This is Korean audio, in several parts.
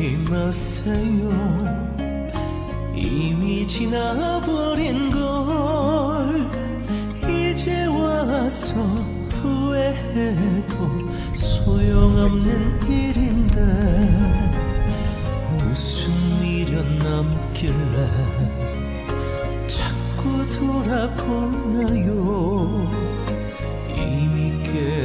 돌아보지 마세요. 이미 지나버린 걸 이제 와서 후회해도 소용없는 일인데 무슨 미련 남길래 자꾸 돌아보나요? 이미 깨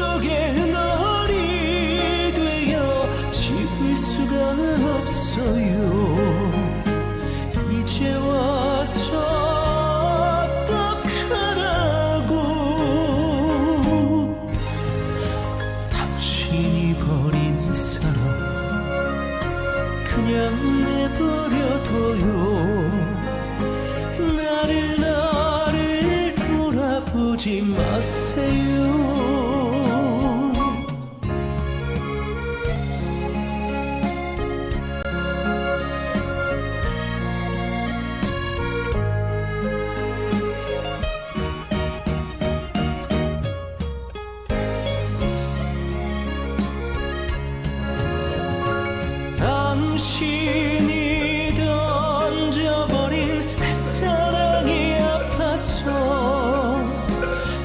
속에 널이 되어 지울 수가 없어요. 이제 와서 어떡하라고. 당신이 버린 사람 그냥 내버려둬요. 나를 나를 돌아보지 마세요 당신이 던져버린 그 사랑이 아파서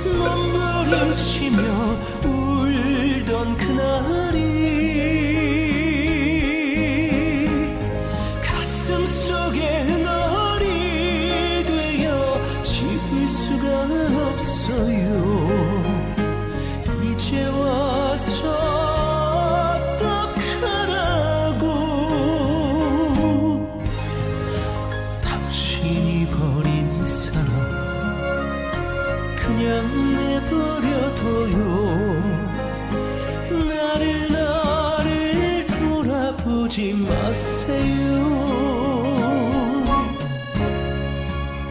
몸부림치며 울던 그날이 가슴 속에 널이 되어 지울 수가 없어요 그냥 내버려둬요. 나를 나를 돌아보지 마세요.